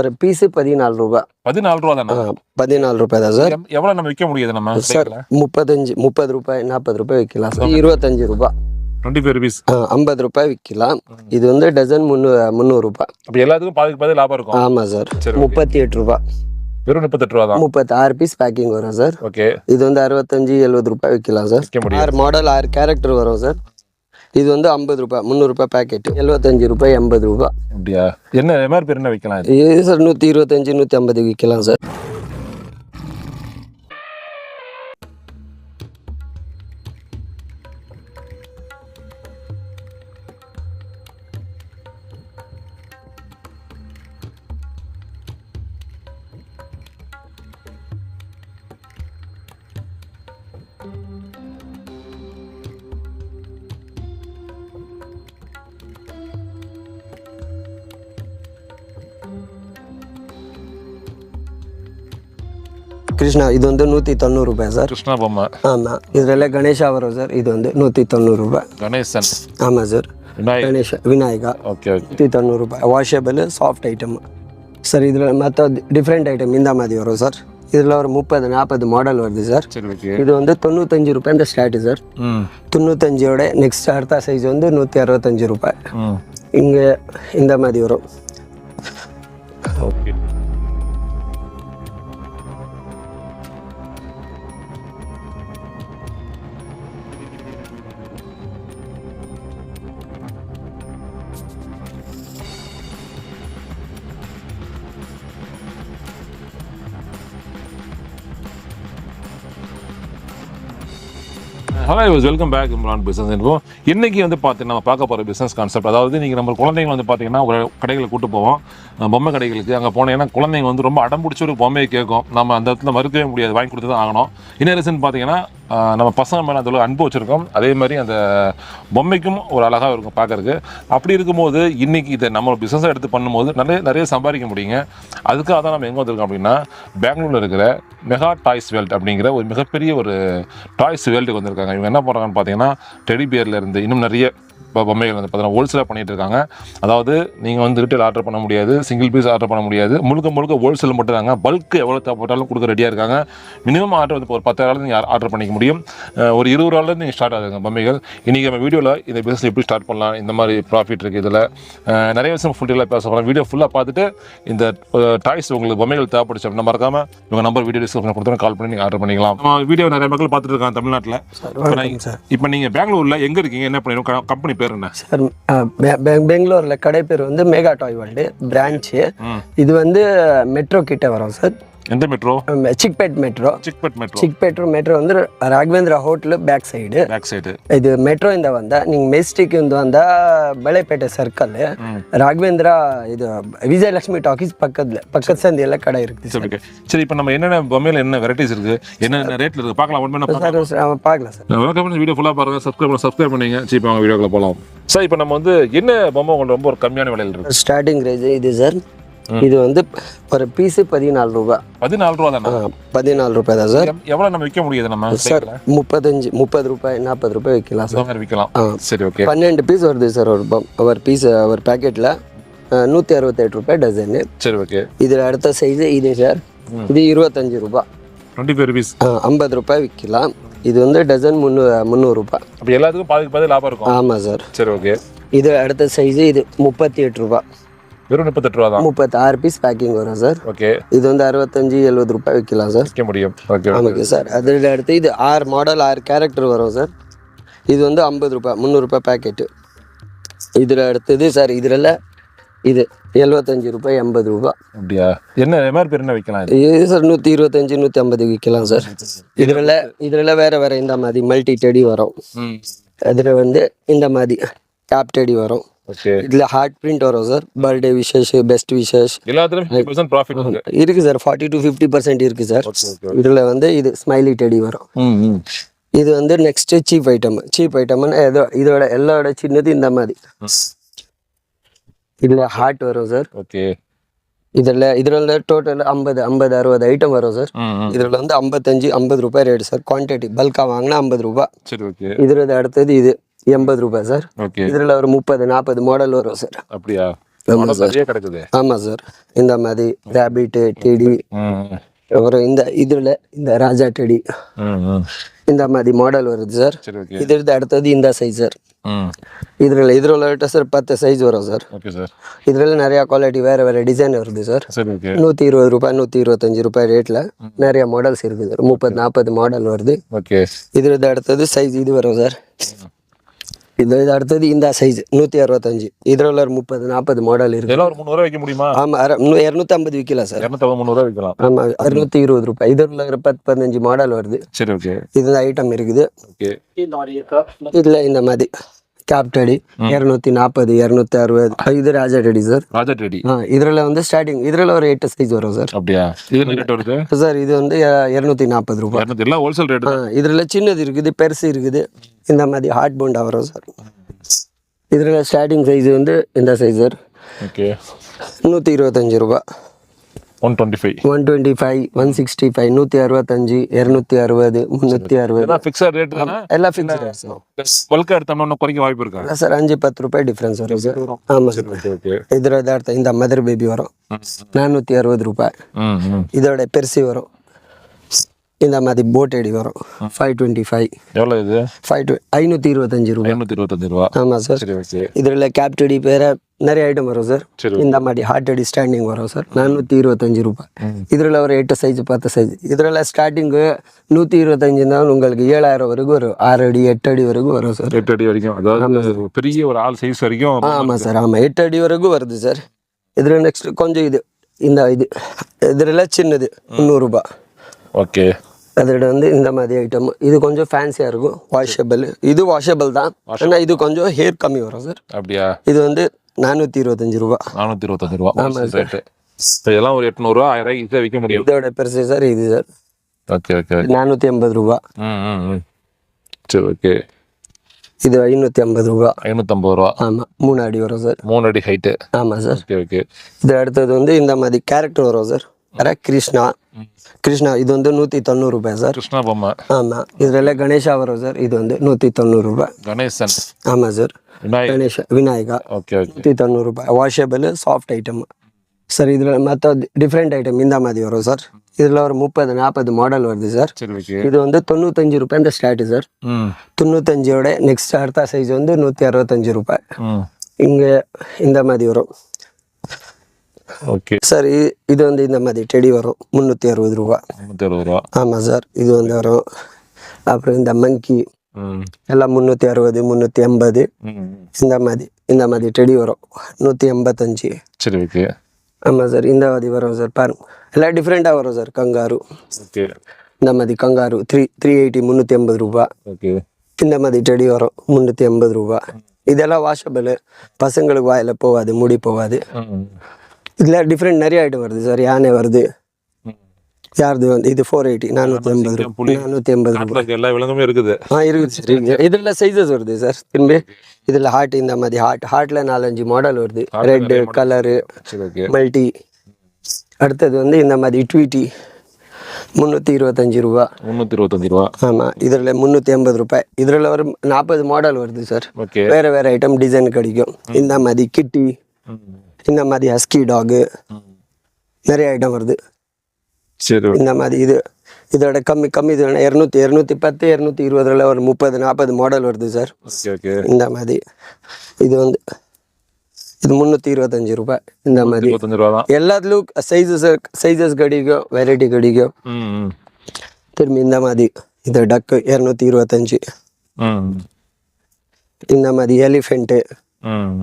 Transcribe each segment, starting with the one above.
ஒரு பீஸு பதினாலு ரூபா. பதினாலு ரூபா தானே? பதினாலு ரூபாய் தான் சார். எவ்- எவ்வளவு நம்ம விற்க முடியுது நம்ம சார் முப்பத்தஞ்சு முப்பது ரூபாய் நாற்பது ரூபாய் விற்கலாம் சார். இருபத்தஞ்சு ரூபாய் டுவெண்ட்டி ஃபைவ் ருபீஸ் ஐம்பது ரூபாய் விற்கலாம். இது வந்து டசன் முந்நூ முந்நூறு ரூபாய் அப்ப எல்லாத்துக்கும் பாதிக்கு பாதி லாபம் இருக்கும். ஆமாம் சார். முப்பத்தி எட்டு ரூபாய் வெறும் முப்பத்தெட்டு ரூபா தான். முப்பத்தி ஆறு பீஸ் பேக்கிங் வரும் சார். ஓகே. இது வந்து அறுபத்தஞ்சு எழுபது ரூபாய் விற்கலாம் சார். ஆறு மாடல் ஆறு கேரக்டர் வரும் சார். இது வந்து ஐம்பது ரூபாய் முந்நூறுபா பேக்கெட் எழுபத்தஞ்சு ரூபாய் எண்பது ரூபாய் அப்படியா? என்ன எம்ஆர் பேர் என்ன விற்கலாம் இது? இது சார் நூற்றி இருபத்தஞ்சு நூற்றி ஐம்பது விற்கலாம் சார் கிருஷ்ணா இது வந்து நூற்றி தொண்ணூறு ரூபாய் சார் கிருஷ்ணா பொம்மை ஆமாம் இதில் கணேஷா வரும் சார் இது வந்து நூற்றி தொண்ணூறு ரூபாய் கணேசன் ஆமாம் சார் கணேஷா விநாயகா ஓகே நூற்றி தொண்ணூறு ரூபாய் வாஷபிள் சாஃப்ட் ஐட்டம் சார் இதில் மற்ற டிஃப்ரெண்ட் ஐட்டம் இந்த மாதிரி வரும் சார் இதில் ஒரு முப்பது நாற்பது மாடல் வருது சார் இது வந்து தொண்ணூத்தஞ்சு ரூபாய் இந்த ஸ்டார்ட் சார் தொண்ணூத்தஞ்சோட நெக்ஸ்ட் அடுத்த சைஸ் வந்து நூற்றி அறுபத்தஞ்சு ரூபாய் இங்கே இந்த மாதிரி வரும் okay hello is welcome back Imran business இருக்கும் இன்றைக்கி வந்து பார்த்தீங்கன்னா நம்ம பார்க்க போகிற பிஸ்னஸ் கான்செப்ட் அதாவது நீங்கள் நம்ம குழந்தைங்க வந்து பார்த்தீங்கன்னா ஒரு கடைகளை கூட்டு போவோம். பொம்மை கடைகளுக்கு அங்கே போனீங்கன்னா குழந்தைங்க வந்து ரொம்ப அடம் பிடிச்ச ஒரு பொம்மையை கேட்கும். நம்ம அந்த இடத்துல மறுக்கவே முடியாது. வாங்கி கொடுத்து தான் ஆகணும். என்ன ரீசன் பார்த்தீங்கன்னா நம்ம பசங்க மேலே அந்த அன்பு வச்சுருக்கோம். அதே மாதிரி அந்த பொம்மைக்கும் ஒரு அழகாக இருக்கும் பார்க்குறதுக்கு அப்படி இருக்கும்போது இன்றைக்கி இதை நம்ம பிஸ்னஸாக எடுத்து பண்ணும்போது நிறைய நிறைய சம்பாதிக்க முடியுங்க. அதுக்காக தான் நம்ம எங்கே வந்திருக்கோம் அப்படின்னா பெங்களூரில் இருக்கிற மெகா டாய்ஸ் வேல்ட் அப்படிங்கிற ஒரு மிகப்பெரிய ஒரு டாய்ஸ் வேல்டுக்கு வந்திருக்காங்க. இவங்க என்ன பண்ணுறாங்கன்னு பார்த்தீங்கன்னா டெடி பியர்ல இருந்து இன்னும் நிறைய இப்போ பொம்மைகள் வந்து பார்த்தீங்கன்னா ஹோல்சேலாக பண்ணிட்டு இருக்காங்க அதாவது நீங்கள் வந்து ரிட்டேல் ஆர்டர் பண்ண முடியாது சிங்கிள் பீஸ் ஆர்டர் பண்ண முடியாது. முழுக்க முழுக்க ஹோல்சேல் மட்டும் தாங்க. பல்க் எவ்வளோ தேவைப்பட்டாலும் கொடுக்க ரெடியாக இருக்காங்க. மினிமம் ஆர்டர் வந்து ஒரு பத்தாயிரம் நீங்கள் ஆர்டர் பண்ணிக்க முடியும். ஒரு இருபது ரூபாலேருந்து நீங்கள் ஸ்டார்ட் ஆகுதுங்க பொம்மைகள். இன்றைக்கி நம்ம வீடியோவில் இந்த பிஸ்னஸ் எப்படி ஸ்டார்ட் பண்ணலாம் இந்த மாதிரி ப்ராஃபிட் இருக்குது இதில். நிறைய விஷயம் ஃபுல்லாக பேச போகிறோம் வீடியோ ஃபுல்லாக பார்த்துட்டு இந்த டாய்ஸ் உங்களுக்கு பொம்மைகள் தேவைப்படுச்சு அப்படின்னா மறக்காம உங்கள் நம்பர் வீடியோ டிஸ்கிரிப்ஷன் கொடுத்தோம் கால் பண்ணி நீங்கள் ஆர்டர் பண்ணிக்கலாம். நம்ம வீடியோ நிறைய மக்கள் பார்த்துட்டு இருக்காங்க தமிழ்நாட்டில். இப்போ நீங்கள் பெங்களூரில் எங்கே இருக்கீங்க என்ன பண்ணிருக்கோம் கம்பெனி பேர் என்ன? சார் பெங்களூர்ல கடை பேர் வந்து மேகா டாய் வேர்ல்டு பிரான்ச்சு. இது வந்து மெட்ரோ கிட்ட வரும் சார். எந்த metro Chickpet metro Chickpet metro Chickpet metro வந்து Raghavendra hotel back side back side இது மெட்ரோ இந்த வந்தா நீங்க மெஸ்டிக் இந்த வந்தா ಬೆಳೆಪೇಟೆ ಸರ್ಕಲ್ ம். ராகவேந்திரா இது விஜயலட்சுமி டாக்கீஸ் பக்கத்துல பக்கத்து சந்தையில கடை இருக்குது சரி ஓகே சரி இப்போ நம்ம என்னென்ன பொம்மையில் என்ன வெரைட்டிஸ் இருக்குது என்னென்ன ரேட்டில் இருக்குது பார்க்கலாம் ஒன் பண்ண சார் சார், அவன் பார்க்கலாம் சார் வெல்கம் பண்ணி வீடியோ ஃபுல்லாக பாருங்கள் சப்ஸ்கிரைப் பண்ண சப்ஸ்கிரைப் பண்ணிங்க சரி இப்போ அவங்க வீடியோக்குள்ள போகலாம் சார் இப்போ நம்ம வந்து என்ன பொம்மை உங்களுக்கு ரொம்ப ஒரு கம்மியான விலையில் இருக்குது ஸ்டார்டிங் ரேஞ்ச் இது சார் இது வந்து ஒரு பீஸு பதினாலு ரூபாய் பதினாலு ரூபா தானே? பதினாலு ரூபாய் தான் சார். எவ்- எவ்வளவு நம்ம விற்க முடியுது நம்ம சார் முப்பத்தஞ்சு முப்பது ரூபாய் நாற்பது ரூபாய் விற்கலாம் சார். விற்கலாம். சரி ஓகே. பன்னெண்டு பீஸ் வருது சார் ஒரு ஒரு பீஸ் ஒரு பேக்கெட்டில் நூற்றி அறுபத்தெட்டு ரூபாய் டசனு சரி ஓகே. இதில் அடுத்த சைஸு இது சார். இது இருபத்தஞ்சு ரூபாய். டுவெண்ட்டி ருபீஸ் ஐம்பது ரூபாய் விற்கலாம். இது வந்து டசன் முந்நூ முந்நூறுரூபா அப்போ எல்லாத்துக்கும் பாதிக்கு பாதி லாபம் இருக்கும். ஆமாம் சார். சரி ஓகே. இது அடுத்த சைஸு இது முப்பத்தி எட்டு ரூபா வெறும் முப்பத்தெட்டு ரூபா தான். முப்பத்தி ஆறு பீஸ் பேக்கிங் வரும் சார் ஓகே இது வந்து அறுபத்தஞ்சு எழுபது ரூபாய் விற்கலாம் சார் விற்க முடியும். ஓகே ஆமாங்க சார் அதில் அடுத்து இது ஆறு மாடல் ஆறு கேரக்டர் வரும் சார் இது வந்து ஐம்பது ரூபாய் முந்நூறுரூபா பேக்கெட்டு இதில் அடுத்தது சார் இதில் இது எழுபத்தஞ்சு ரூபாய் எண்பது ரூபாய். அப்படியா? என்ன எம்ஆர் பேர் என்ன விற்கலாம் இது? சார் நூற்றி இருபத்தஞ்சி நூற்றி ஐம்பது விற்கலாம் சார் இதில் இதில் வேறு வேறு இந்த மாதிரி மல்டி டெடி வரும் அதில் வந்து இந்த மாதிரி கேப் டெடி வரும். ஓகே இதில் ஹார்ட் பிரிண்ட் வரும் sir birthday wishes best wishes எல்லாத்துலையும் ப்ராஃபிட் இருக்கு sir forty to fifty percent இருக்கு சார் இதில் வந்து இது ஸ்மைலி டெடி வரும். இது வந்து நெக்ஸ்ட் சீப் ஐட்டம் சீப் ஐட்டம்னு ஏதோ இதோட எல்லாரோட சின்னது இந்த மாதிரி. இதில் ஹார்ட் வரும் சார் ஓகே இதில் இதில் டோட்டல் ஐம்பது ஐம்பது அறுபது ஐட்டம் வரும் சார் இதில் வந்து ஐம்பத்தஞ்சு ஐம்பது ரூபாய் ரேட் சார் குவான்டிட்டி பல்காக வாங்கினா ஐம்பது ரூபாய். சரி ஓகே இதில் அடுத்தது இது. எண்பது ரூபாய் சார். இதில் ஒரு முப்பது நாற்பது மாடல் வரும் சார். அப்படியா? ஆமாம் சார். கிடக்குது. ஆமாம் சார். இந்த மாதிரி ரேபிட்டு டெடி அப்புறம் இந்த இதில் இந்த ராஜா டெடி இந்த மாதிரி மாடல் வருது சார். இது அடுத்தது இந்த சைஸ் சார். இதில் இதில் சார் பத்து சைஸ் வரும் சார். இதில் நிறையா குவாலிட்டி வேறு வேறு டிசைன் வருது சார். நூற்றி இருபது ரூபாய் நூற்றி இருபத்தஞ்சி ரூபாய் ரேட்டில் நிறைய மாடல்ஸ் இருக்குது சார். முப்பது நாற்பது மாடல் வருது. இதில் இது அடுத்தது சைஸ் இது வரும் சார். இது இது அடுத்தது இந்த சைஸ் நூற்றி அறுபத்தஞ்சி. இதில் ஒரு முப்பது நாற்பது மாடல் இதெல்லாம் ஒரு முந்நூறுவா வைக்க முடியுமா? ஆமாம் அரை இன்னும் இரநூத்தம்பது விற்கலாம் சார். இரநூத்தம்பது முந்நூறுவா விற்கலாம். ஆமாம் அறுநூற்றி இருபது ரூபாய். இதில் ஒரு பத்து பதினஞ்சு மாடல் வருது. சரி ஓகே இது ஐட்டம் இருக்குது. ஓகே. இதில் இந்த மாதிரி கேப்டடி இரநூத்தி நாற்பது இரநூத்தி அறுபது. இது Raja teddy sir. Raja teddy இதில் வந்து ஸ்டார்டிங் இதில் ஒரு எட்டு சைஸ் வரும் சார். அப்படியா? இது சார் இது வந்து இரநூத்தி நாற்பது ரூபாய். இரநூத்தி ஹோல்சேல் ரேட் இதில் சின்னது இருக்குது பெருசு இருக்குது. இந்த மாதிரி ஹார்ட் போண்டா வரும் சார். இதில் ஸ்டார்டிங் சைஸ் வந்து இந்த சைஸ் சார் ஓகே. நூற்றி இருபத்தஞ்சி ரூபா. One twenty five one twenty five one sixty five நூற்றி அறுபத்தஞ்சி இரநூத்தி அறுபது முந்நூற்றி அறுபது. ஃபிக்ஸட் ரேட் தானே? எல்லாம் ஃபிக்ஸ் பல்காக எடுத்தோம்னா குறைக்க வாய்ப்பு இருக்கா? இல்லை சார் அஞ்சு பத்து ரூபாய் டிஃப்ரென்ஸ் வரும் சார் ஆமாம் சார் இதில் அடுத்த இந்த மதர் பேபி வரும். நானூற்றி அறுபது ரூபாய். இதோட பெருசு வரும். இந்த மாதிரி போட் அடி வரும். ஃபைவ் டுவெண்ட்டி ஃபைவ் எவ்வளோ இது? ஃபைவ் டு ஐநூற்றி இருபத்தஞ்சி ரூபாய். ஐநூற்றி இருபத்தஞ்சு ரூபா. ஆமாம் சார் இதில் கேப்டடி பேர நிறைய ஐட்டம் வரும் சார் இந்த மாதிரி ஹார்ட் அடி ஸ்டாண்டிங் வரும் சார் நானூற்றி இருபத்தஞ்சி ரூபாய். இதில் ஒரு எட்டு சைஸ் பத்து சைஸ் இதில் ஸ்டார்டிங்கு நூற்றி இருபத்தஞ்சி இருந்தாலும் உங்களுக்கு ஏழாயிரம் வரைக்கும் வரும். ஆறு அடி எட்டு அடி வரைக்கும் வரும் சார் எட்டு அடி வரைக்கும். அதாவது பெரிய ஒரு ஆள் சைஸ் வரைக்கும் ஆமாம் சார் ஆமாம் எட்டு அடி வரைக்கும் வருது சார் இதில் நெக்ஸ்ட் கொஞ்சம் இது இந்த இது இதில் சின்னது முந்நூறுரூபா ஓகே அதோட வந்து இந்த மாதிரி ஐட்டம் இது கொஞ்சம் ஃபேன்சியாக இருக்கும். வாஷபிள் இது வாஷபிள் தான். ஆனால் இது கொஞ்சம் ஹேர் கம்மி வரும் சார் அப்படியா? இது வந்து நானூற்றி இருபத்தஞ்சி ரூபா. நானூற்றி இருபத்தஞ்சு ரூபா. ரேட்டு இதெல்லாம் ஒரு எட்நூறுவா ஆயிரம் ஈஸியாக விற்க முடியும். இதோட பெருசு சார் இது சார் ஓகே ஓகே நானூற்றி ஐம்பது ரூபா. சரி ஓகே இது ஐநூற்றி ஐம்பது ரூபா. ஐநூற்றம்பது ரூபா. ஆமாம் மூணு அடி வரும் சார் மூணு அடி ஹைட்டு ஆமாம் சார் ஓகே ஓகே இது அடுத்தது வந்து இந்த மாதிரி கேரக்டர் வரும் சார் வேற கிருஷ்ணா. கிருஷ்ணா இது வந்து நூற்றி தொண்ணூறு ரூபாய் சார். கிருஷ்ணா பொம்மை. ஆமாம் இதில் கணேஷா வரும் சார். இது வந்து நூற்றி தொண்ணூறு ரூபாய். கணேசன். ஆமாம் சார். கணேஷா விநாயகா. ஓகே நூற்றி தொண்ணூறு ரூபாய். வாஷபிள் சாஃப்ட் ஐட்டம் சார் இதில் மற்ற டிஃப்ரெண்ட் ஐட்டம் இந்த மாதிரி வரும் சார். இதில் ஒரு முப்பது நாற்பது மாடல் வருது சார். இது வந்து தொண்ணூத்தஞ்சு ரூபாய் இந்த ஸ்டார்ட் சார் தொண்ணூத்தஞ்சோட நெக்ஸ்ட் அடுத்த சைஸ் வந்து நூற்றி அறுபத்தஞ்சு ரூபாய். இங்கே இந்த மாதிரி வரும். ஓகே. சார் இது வந்து இந்த மாதிரி டெடி வரும். முந்நூற்றி அறுபது ரூபா. முந்நூற்றி அறுபது ரூபா. ஆமாம் சார் இது வந்து வரும். அப்புறம் இந்த மங்கி எல்லாம் முந்நூற்றி அறுபது முந்நூற்றி எண்பது ம் இந்த மாதிரி இந்த மாதிரி டெடி வரும். நூற்றி எண்பத்தஞ்சு. சரி ஓகே. ஆமாம் சார் இந்த மாதிரி வரும் சார். பாருங்க எல்லாம் டிஃப்ரெண்ட்டாக வரும் சார் கங்காரு. ஓகே. இந்த மாதிரி கங்காரு த்ரீ த்ரீ எயிட்டி முந்நூற்றி எண்பது ரூபா. ஓகே. இந்த மாதிரி டெடி வரும் முந்நூற்றி எண்பது ரூபா. இதெல்லாம் வாஷபிள் பசங்களுக்கு வாயில் போகாது முடி போகாது. இதில் டிஃப்ரெண்ட் நிறைய ஐட்டம் வருது சார் யானை வருது. யாருது வந்து? இது ஃபோர் எயிட்டி நானூற்றி எண்பது சிங்கம், புலி. ரூபா நானூற்றி எண்பது ரூபா. காட்டில் இருக்க எல்லா விலங்குமே இருக்குது. ஆ இருக்குது சார் இருக்குது இதில் சைஸஸ் வருது சார் திரும்பி இதில் ஹார்ட் இந்த மாதிரி ஹார்ட் ஹார்ட்டில் நாலஞ்சு மாடல் வருது. ரெட்டு கலரு மல்டி அடுத்தது வந்து இந்த மாதிரி ட்வீட்டி முந்நூற்றி இருபத்தஞ்சி ரூபா. முந்நூற்றி இருபத்தஞ்சு ரூபா. ஆமாம் இதில் முந்நூற்றி எண்பது ரூபாய். இதில் ஒரு நாற்பது மாடல் வருது சார் வேறு வேறு ஐட்டம் டிசைன் கிடைக்கும் இந்த மாதிரி கிட்டி இந்த மாதிரி ஹஸ்கி டாகு. நிறைய ஐட்டம் வருது. சரி இந்த மாதிரி இது இதோட கம்மி கம்மி இது இரநூத்தி இரநூத்தி பத்து இரநூத்தி இருபதுல ஒரு முப்பது நாற்பது மாடல் வருது சார் இந்த மாதிரி. இது வந்து இது முந்நூற்றி இருபத்தஞ்சி ரூபாய். இந்த மாதிரி. எல்லாத்துலேயும் சைஸஸ் சைஸஸ் கிடைக்கும் வெரைட்டி கிடைக்கும். திரும்பி இந்த மாதிரி இது டக்கு இரநூத்தி இருபத்தஞ்சி. இந்த மாதிரி எலிஃபெண்ட்டு ம்.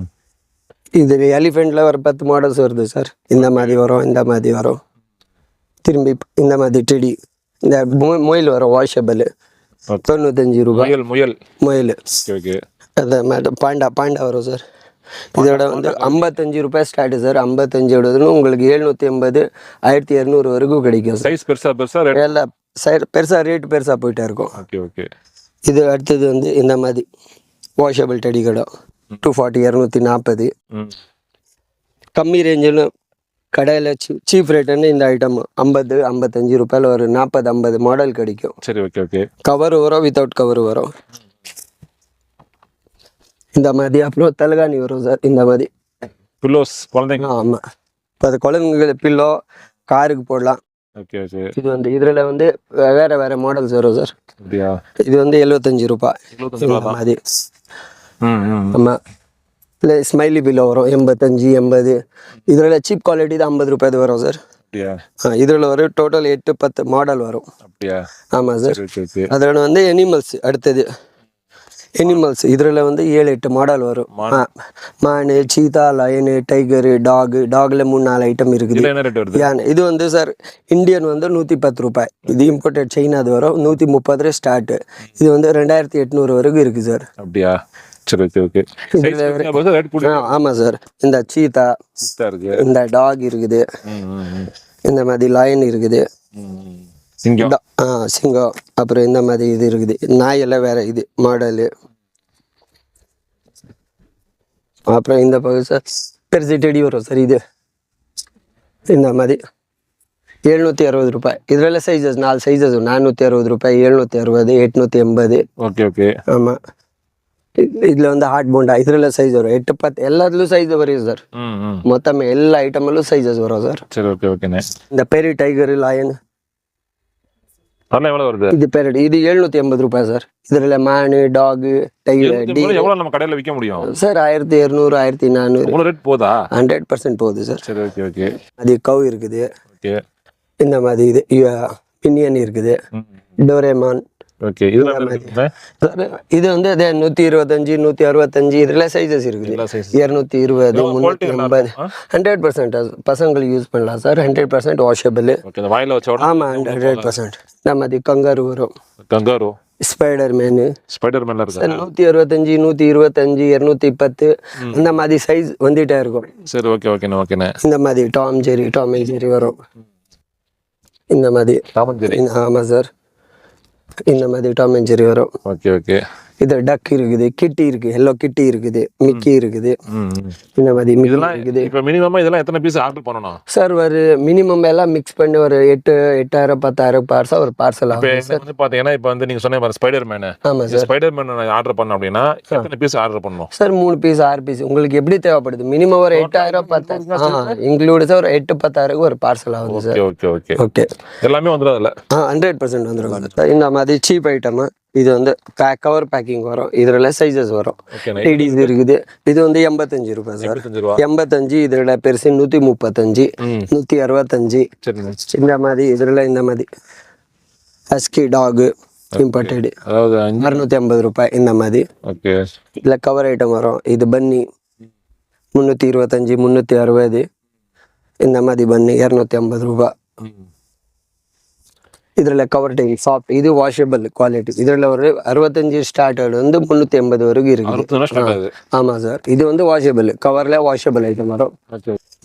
இது எலிஃபெண்ட்டில் ஒரு பத்து மாடல்ஸ் வருது சார் இந்த மாதிரி வரும் இந்த மாதிரி வரும். திரும்பி இந்த மாதிரி டெடி இந்த முயல் வரும் வாஷபிள் தொண்ணூத்தஞ்சு ரூபாய். முயல் முயல். முயல். மாதிரி பாண்டா பாண்டா வரும் சார் இதோட வந்து ஐம்பத்தஞ்சு ரூபாய் ஸ்டார்ட் சார் ஐம்பத்தஞ்சோடதுன்னு உங்களுக்கு எழுநூற்றி எண்பது ஆயிரத்தி இரநூறு வரைக்கும் கிடைக்கும் சைஸ் பெருசா பெருசா ரேட் எல்லாம் சைடு பெருசாக ரேட் பெருசாக போயிட்டே இருக்கும். ஓகே ஓகே இது அடுத்தது வந்து இந்த மாதிரி வாஷபிள் டெடி கடை. டூ ஃபார்ட்டி இரநூத்தி நாற்பது கம்மி ரேஞ்சில் கடையில் சீப் ரேட்டுன்னு இந்த ஐட்டம் ஐம்பது ஐம்பத்தஞ்சு ரூபாயில் ஒரு நாற்பது ஐம்பது மாடல் கிடைக்கும். சரி ஓகே ஓகே கவர் வரும் வித்தவுட் கவர் வரும். இந்த மாதிரி அப்புறம் தலகாணி வரும் சார் இந்த மாதிரி. பில்லோஸ் குழந்தைங்க? ஆமாம் இப்போ அது குழந்தைங்களுக்கு பில்லோ காருக்கு போடலாம். ஓகே ஓகே இது வந்து இதில் வந்து வேற வேற மாடல்ஸ் வரும் சார் இது வந்து எழுபத்தஞ்சு ரூபாய். எழுபத்தஞ்சு ரூபா தான் அது ம் ம் ஆமாம் இல்லை ஸ்மைலி பில்லோ வரும் எண்பத்தஞ்சு எண்பது இதில் சீப் குவாலிட்டி தான் ஐம்பது ரூபாய் இது வரும் சார் அப்படியா இதில் வரும் டோட்டல் எட்டு பத்து மாடல் வரும் அப்படியா ஆமாம் சார் அதில் வந்து எனிமல்ஸ் அடுத்தது எனிமல்ஸ் இதில் வந்து ஏழு எட்டு மாடல் வரும் ஆ, மான் சீதா லயனு டைகரு டாகு டாகில் மூணு நாலு ஐட்டம் இருக்குது யானை இது வந்து சார் இந்தியன் வந்து நூற்றி பத்து ரூபாய் இது இம்போர்ட்டட் சைனா அது வரும் நூற்றி முப்பது ஸ்டார்ட்டு இது வந்து ரெண்டாயிரத்தி எட்நூறு வரைக்கும் இருக்குது சார் அப்படியா சரி ஓகே ஓகே ஆமாம் சார். இந்த டாக் இருக்குது. இந்த மாதிரி லயன் இருக்குது. ஆ சிங்கம். அப்புறம் இந்த மாதிரி இது இருக்குது. நாயெல்லாம் வேற இது மாடலு அப்புறம் இந்த பக்கம் சார் பெருசு வரும் சார் இது. இந்த மாதிரி. எழுநூற்றி அறுபது ரூபாய். இதில் சைஸஸ் நாலு சைஸஸ் நானூற்றி அறுபது ரூபாய் எழுநூற்றி அறுபது எட்நூற்றி எண்பது. ஓகே ஓகே ஆமாம் இதில் வந்து ஹாட் போண்டா இதில் சைஸ் வரும். எட்டு பத்து எல்லாத்துலேயும் சைஸ் வரும் சார் மொத்தம் எல்லா ஐட்டமிலும் சைஸஸ் வரும் சார் சரி ஓகே ஓகேண்ணே இந்த பெரிய டைகர் லயன் அதெல்லாம் எவ்வளோ வருது? இது எழுநூற்றி எண்பது ரூபாய் சார் இதில் மானு டாகு டைகர் டி எவ்வளோ நம்ம கடையில் விற்க முடியும்? சார் ஆயிரத்தி இரநூறு ஆயிரத்தி நானூறு. ரேட் போதா? ஹண்ட்ரட் பர்சன்ட் போகுது சார் சரி ஓகே ஓகே அது கவ் இருக்குது. ஓகே இந்த மாதிரி இது பின்னியன் இருக்குது. Doraemon okay? சார் இது வந்து அதே நூற்றி இருபத்தஞ்சி நூற்றி அறுபத்தஞ்சி இதில் சைஸஸ் இருக்குது. இரநூத்தி இருபது முந்நூற்றி எண்பது. ஹண்ட்ரட் பர்சன்ட் பசங்களுக்கு யூஸ் பண்ணலாம் சார். ஹண்ட்ரட் பர்சன்ட் வாஷபிள் ஆமாம் ஹண்ட்ரட் பர்சன்ட் இந்த மாதிரி கங்காரு வரும் கங்காரு ஸ்பைடர் மேனு ஸ்பைடர் மேன்ல இருக்கு? நூற்றி அறுபத்தஞ்சி நூற்றி இருபத்தஞ்சி இரநூத்தி பத்து. இந்த மாதிரி சைஸ் வந்துட்டே இருக்கும். சரி ஓகே ஓகேண்ணே ஓகேண்ணே. இந்த மாதிரி டாம் ஜெரி டாம் ஜெரி வரும். இந்த மாதிரி. தாமஞ்சேரி இந்த- ஆமா சார். இந்த மாதிரி டாம் அண்ட் வரும். ஓகே ஓகே இது டக் இருக்குது கிட்டி இருக்கு எல்லோ கிட்டி இருக்குது மிக்கி இருக்குது. இந்த மாதிரி இதெல்லாம் இருக்குது. இப்போ மினிமமா இதெல்லாம் எத்தனை பீஸ் ஆர்டர் பண்ணணும்? சார் ஒரு மினிமம் எல்லாம் மிக்ஸ் பண்ணி ஒரு எட்டு எட்டாயிரம் பத்தாயிரம் பார்சல் ஒரு பார்சல் ஆகும் வந்து பாத்தீங்கன்னா இப்போ வந்து நீங்க சொன்ன ஸ்பைடர் மேனு ஆமா இந்த ஸ்பைடர் மேன் ஆர்டர் பண்ண அப்படின்னா எத்தனை பீஸ் ஆர்டர் பண்ணணும்? சார் மூணு பீஸ் ஆறு பீஸ் உங்களுக்கு எப்படி தேவைப்படுது? மினிமம் ஒரு எட்டாயிரம் பத்தாயிரம் இன்க்ளூடு சார் ஒரு எட்டு பத்தாயிரம் ஒரு பார்சல் ஆகுது சார் ஓகே ஓகே ஓகே எல்லாமே வந்துடும் அதில். ஆ ஹண்ட்ரட் பர்சன்ட் வந்துடும் சார் இந்த மாதிரி சீப் ஐட்டம் இது வந்து பேக் கவர் பேக்கிங் வரும். இதில் சைஸஸ் வரும். லேடிஸ் இருக்குது. இது வந்து எண்பத்தஞ்சு ரூபாய் சார் எண்பத்தஞ்சு இதில் பெருசு நூற்றி முப்பத்தஞ்சு நூற்றி அறுபத்தஞ்சு இந்த மாதிரி இதில் இந்த மாதிரி. ஹஸ்கி டாகு இம்போர்ட்டடு அறுநூற்றி ஐம்பது ரூபாய் இந்த மாதிரி. இதில் கவர் ஐட்டம் வரும். இது பன்னி முந்நூற்றி இருபத்தஞ்சி முந்நூற்றி அறுபது. இந்த மாதிரி பன்னி இரநூத்தி ஐம்பது ரூபாய். இதில் கவர் டைம் சாஃப்ட் இது வாஷபிள் குவாலிட்டி இதில் ஒரு அறுபத்தஞ்சு ஸ்டார்டட் வந்து முந்நூற்றி எண்பது வரைக்கும் இருக்குது. ஆமாம் சார் இது வந்து வாஷபிள் கவரில் வாஷபிள் ஐட்டம் வரும்.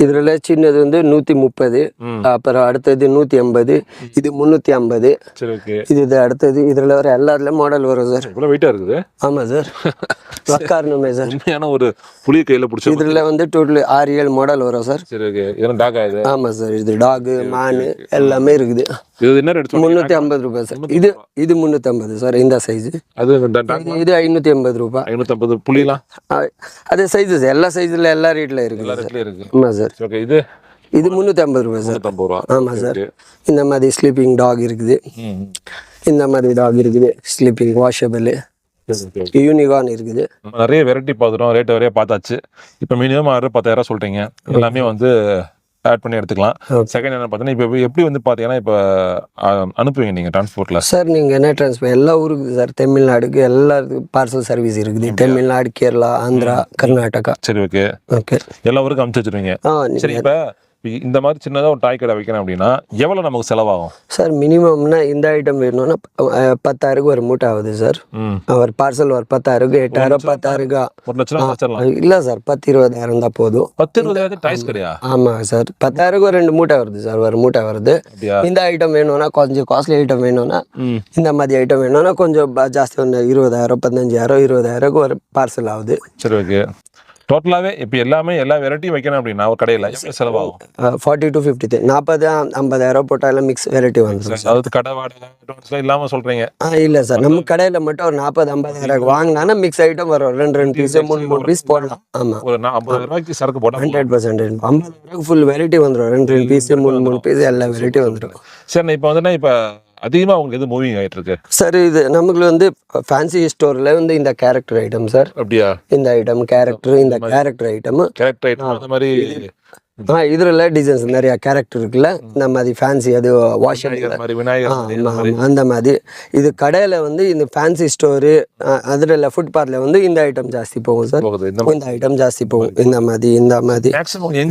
இதில் சின்னது வந்து நூற்றி முப்பது. அப்புறம் அடுத்தது நூற்றி ஐம்பது இது முந்நூற்றி ஐம்பது. இது இது அடுத்தது. இதில் வர எல்லாத்துலேயும் மாடல் வரும் சார் இவ்வளோ வெயிட்டாக இருக்குது? ஆமாம் சார் உட்காரணுமே சார் உண்மையான ஒரு புளிய கையில் பிடிச்ச இதில் வந்து டோட்டல் ஆறு ஏழு மாடல் வரும் சார் சரி ஓகே இதெல்லாம் டாக் ஆகுது ஆமாம் சார் இது டாகு மானு எல்லாமே இருக்குது. இது என்ன ரேட் முந்நூற்றி ஐம்பது ரூபாய் சார் இது இது முந்நூற்றி ஐம்பது சார் இந்த சைஸு அது இது ஐநூற்றி எண்பது ரூபாய். ஐநூற்றம்பது புளிலாம் அது சைஸஸ் எல்லா சைஸில் எல்லா ரேட்டில் இருக்குது எல்லா சார் ரேட்லேயும் ஆமாம் சார் ஓகே இது? இது முந்நூற்றி ஐம்பது ரூபாய் சார் நூற்றம்பது ரூபா. ஆமாம் சார் இந்த மாதிரி ஸ்லீப்பிங் டாக் இருக்குது. இந்த மாதிரி டாக் இருக்குது. ஸ்லீப்பிங் வாஷபிள் சரி யூனிகான் இருக்குது. நிறைய வெரைட்டி பார்த்துட்டோம். ரேட் வரைய பார்த்தாச்சு. இப்போ மினிமம் ஆறு பத்தாயிரம் சொல்லிட்டீங்க எல்லாமே வந்து ஆட் பண்ணி எடுத்துக்கலாம். செகண்ட் என்ன பார்த்தீங்கன்னா இப்போ எப்படி வந்து பார்த்தீங்கன்னா இப்போ அனுப்புவீங்க நீங்கள் டிரான்ஸ்போர்ட்டில் சார் நீங்கள் என்ன ட்ரான்ஸ்ஃபர் எல்லா ஊருக்கு சார் தமிழ்நாடுக்கு எல்லாத்துக்கும் பார்சல் சர்வீஸ் இருக்குது. தமிழ்நாடு கேரளா ஆந்திரா கர்நாடகா. சரி ஓகே ஓகே எல்லா ஊருக்கும் அனுப்பிச்சு வச்சிருவீங்க. சரி இப்போ இந்த மாதிரி சின்னதாக ஒரு டாய் கடை வைக்கிறேன் அப்படின்னா எவ்வளோ நமக்கு செலவாகும்? சார் மினிமம்னா இந்த ஐட்டம் வேணும்னா பத்தாயிரம் ஒரு மூட்டை ஆகுது சார் ஒரு பார்சல் ஒரு பத்தாயிரம் எட்டாயிரம் பத்தாயிரம் ஒரு லட்சம் வச்சிடலாம் இல்லை சார் பத்து இருபதாயிரம் தான் போதும். பத்து இருபதாயிரம் டாய்ஸ் கடையா? ஆமாம் சார் பத்தாயிரம் ஒரு ரெண்டு மூட்டை வருது சார் ஒரு மூட்டை வருது. இந்த ஐட்டம் வேணும்னா கொஞ்சம் காஸ்ட்லி ஐட்டம் வேணும்னா இந்த மாதிரி ஐட்டம் வேணும்னா கொஞ்சம் ஜாஸ்தி ஒன்று இருபதாயிரம் பதினஞ்சாயிரம் இருபதாயிரம் ஒரு பார்சல் ஆகுது. சரி ஓகே டோட்டலாகவே இப்போ எல்லாமே எல்லா வெரைட்டியும் வைக்கணும் அப்படின்னா ஒரு கடையில் செலவாகும்? ஃபார்ட்டி டு ஃபிஃப்டி நாற்பது ஐம்பதாயிரம் போட்டாலும் மிக்ஸ் வெரைட்டி வந்துடும் அதாவது கடை வாடகை இல்லாமல் சொல்கிறீங்க ஆ இல்லை சார் நம்ம கடையில் மட்டும் ஒரு நாற்பது ஐம்பதாயிரம் வாங்கினா மிக்ஸ் ஐட்டம் வரும் ரெண்டு ரெண்டு பீஸ் மூணு மூணு பீஸ் போடலாம். ஆமாம் ஒரு ஐம்பது ரூபாய்க்கு சரக்கு போட்டால் ஹண்ட்ரட் பர்சன்ட் ஐம்பதாயிரம் ஃபுல் வெரைட்டி வந்துடும் ரெண்டு ரெண்டு பீஸ் மூணு மூணு பீஸ் எல்லா வெரைட்டி வந்துடும் சரி இப்போ வந்துன்னா இப்போ அதிகமாக உங்களுக்கு எது மூவிங் ஆகிட்டு இருக்கு சார் இது நமக்கு வந்து ஃபேன்சி ஸ்டோரில் வந்து இந்த கேரக்டர் ஐட்டம் சார் அப்படியா? இந்த ஐட்டம் கேரக்டர் இந்த கேரக்டர் ஐட்டம் கேரக்டர் ஐட்டம் அந்த மாதிரி ஆ இதில் டிசைன்ஸ் நிறைய கேரக்டர் இருக்குல்ல? இந்த மாதிரி ஃபேன்சி அது ஆமா, அந்த மாதிரி. இது கடையில் வந்து இந்த ஃபேன்சி ஸ்டோரு அதில் ஃபுட்பாத்தில் வந்து இந்த ஐட்டம் ஜாஸ்தி போகும் சார். இந்த ஐட்டம் ஜாஸ்தி போகும். இந்த மாதிரி இந்த மாதிரி.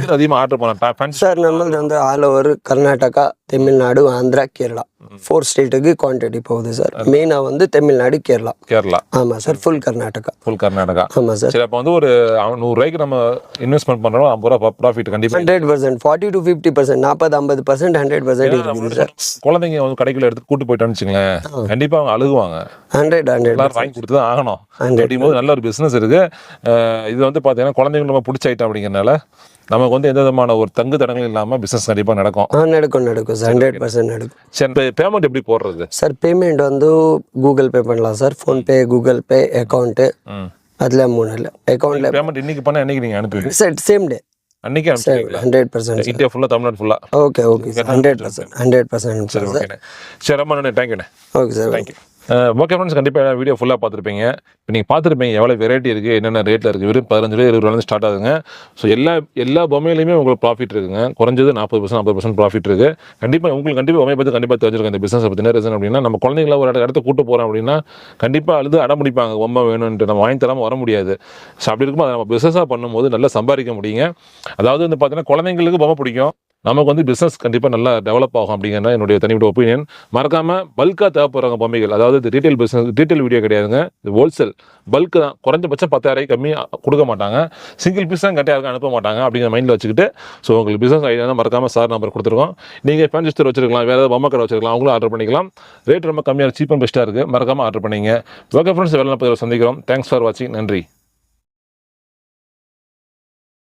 அதிகமாக ஆர்டர் பண்ணலாம்? சார் நம்மளது வந்து all over Karnataka Tamil Nadu Andhra Kerala. Four ஸ்டேட்டுக்கு குவான்டிட்டி போகுது சார். மெயினாக வந்து தமிழ்நாடு கேரளா. கேரளா. ஆமாம் sir full Karnataka. Full Karnataka. ஆமாம் சார். அப்போ வந்து ஒரு அவ- நூறு ரூபாய்க்கு நம்ம இன்வெஸ்ட்மெண்ட் பண்ணுறோம் ஐம்பது ரூபா ப்ராஃபிட் கண்டிப்பாக hundred percent forty to fifty percent நாற்பது ஐம்பது பர்சன்ட் ஹண்ட்ரட் பர்சன்ட் இருக்குது சார். குழந்தைங்க வந்து கடைக்குள்ள எடுத்து கூட்டு போயிட்டோம்னு வச்சுங்களேன் கண்டிப்பா அவங்க அழுகுவாங்க. ஹண்ட்ரட் ஹண்ட்ரட் வாங்கி கொடுத்து தான் ஆகணும் அப்படிங்கும்போது நல்ல ஒரு பிசினஸ் இருக்கு. அஹ் இது வந்து பார்த்தீங்கன்னா குழந்தைங்களுக்கு நம்ம பிடிச்ச ஐட்டம் அப்படிங்கிறனால நமக்கு வந்து எந்த விதமான ஒரு தங்கு தடங்கள் இல்லாமல் பிசினஸ் கண்டிப்பாக நடக்கும். நடக்கும் நடக்கும் சார். ஹண்ட்ரட் பர்சன்ட் நடக்கும். சரி பேமெண்ட் எப்படி போடுறது? சார் பேமெண்ட் வந்து கூகுள் பே பண்ணலாம் sir. PhonePe Google Pay account அதில் மூணு இல்லை. அக்கௌண்ட்டில் பேமெண்ட் இன்னைக்கு பண்ண அன்னைக்கு நீங்கள் அனுப்புவீங்க? சார் சேம் டே அன்னைக்கு ஹண்ட்ரட் பர்சன்ட் இந்தியா ஃபுல்லாக தமிழ்நாடு ஃபுல்லாக okay okay sir. Hundred percent hundred percent சரி ஓகேண்ணே சரி ரொம்ப தேங்க்யூண்ணே okay sir thank you okay friends கண்டிப்பாக வீடியோ ஃபுல்லாக பார்த்துருப்பீங்க. இப்போ நீங்கள் பார்த்துருப்பீங்க எவ்வளோ வெரைட்டி இருக்குது என்னென்ன ரேட்டில் இருக்குது வெறும் பதினஞ்சு ரூபா இருபது ரூபாய் ஸ்டார்ட் ஆகுங்க ஸோ எல்லா எல்லா பொம்மையிலையுமே உங்களுக்கு ப்ராஃபிட் இருக்குங்க. குறைஞ்சது நாற்பது பர்சன்ட் ஐம்பது பர்சன்ட் ப்ராஃபிட் இருக்குது கண்டிப்பாக உங்களுக்கு கண்டிப்பாக பொம்மை பற்றி கண்டிப்பாக தெரிஞ்சிருக்கும். இந்த பிஸ்னஸ் பற்றின ரீசன் அப்படின்னா நம்ம குழந்தைங்கள ஒரு இடத்த- இடத்த கூட்டு போகிறோம் அப்படின்னா கண்டிப்பாக அழுது அடம் முடிப்பாங்க பொம்மை வேணும்ன்ட்டு நம்ம வாங்கி தராமல் வர முடியாது. ஸோ அப்படி இருக்கும்போது அதை நம்ம பிஸ்னஸாக பண்ணும்போது நல்லா சம்பாதிக்க முடியுங்க. அதாவது வந்து பார்த்தீங்கன்னா குழந்தைங்களுக்கு பொம்மை பிடிக்கும். நமக்கு வந்து பிஸ்னஸ் கண்டிப்பாக நல்லா டெவலப் ஆகும் அப்படிங்கிறது என்னுடைய தனிப்பட்ட ஒப்பீனியன் மறக்காமல் பல்காக தேவைப்படுறாங்க பொம்மைகள் அதாவது இது ரீட்டைல் பிஸ்னஸ் ரீட்டைல் வீடியோ கிடையாதுங்க. இது ஹோல்சேல் பல்க்கு தான். குறைஞ்சபட்சம் பத்தாயிரம் கம்மி கொடுக்க மாட்டாங்க. சிங்கிள் பீஸ் தான் கட்டையாக யாருக்கும் அனுப்ப மாட்டாங்க அப்படிங்கிற மைண்டில் வச்சுக்கிட்டு ஸோ உங்களுக்கு பிஸ்னஸ் ஐடியா தான் மறக்காமல் சார் நம்பர் கொடுத்துருக்கோம். நீங்கள் ஃபேன்சி ஸ்டோர் வச்சிருக்கலாம் வேறு ஏதாவது பொம்மை கடை வச்சிருக்கலாம் அவங்களும் ஆர்டர் பண்ணிக்கலாம். ரேட் ரொம்ப கம்மியாக சீப் அண்ட் பெஸ்ட்டாக இருக்குது மறக்காமல் ஆர்டர் பண்ணிங்க. ஓகே ஃப்ரெண்ட்ஸ் வேலை பதிவில் சந்திக்கிறோம். தேங்க்ஸ் ஃபார் வாட்சிங் நன்றி.